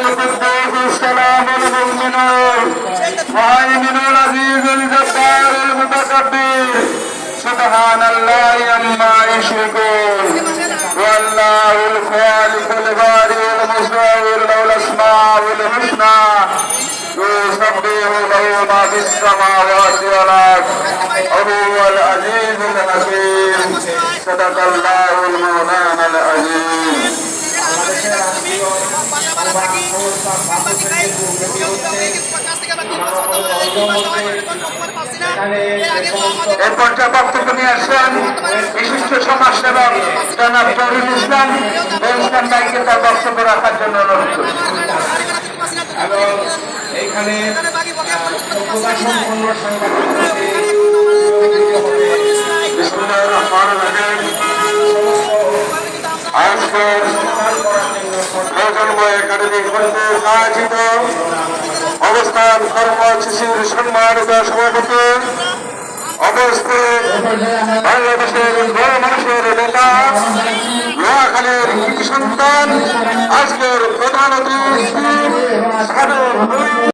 القدوس السلام المؤمنون مهيمن العزيز الجبار المتكبر سبحان الله عما يشركون والله الخالق البارئ المصور له الاسماء الحسنى يسبح له ما في السماوات والارض وهو العزيز الحكيم صدق الله المولانا العظيم এর পর্যায়ে বক্তব্য নিয়ে আসছেন বিশিষ্ট সমাজসেবক জনাব জহিরুল ইসলাম ইসলাম ভাইকে তার বক্তব্য রাখার জন্য অনুরোধ এবং এইখানে সম্পূর্ণ সাংবাদিকদেরকে আজকের প্রজন্ম একাডেমিক বন্ধুর আয়োজিত অবস্থান কর্মসূচির সম্মানিত সভাপতি, অবস্থিত বাংলাদেশের মানুষের নেতা, নোয়াখালীর সন্তান, আজকের প্রধান অতিথি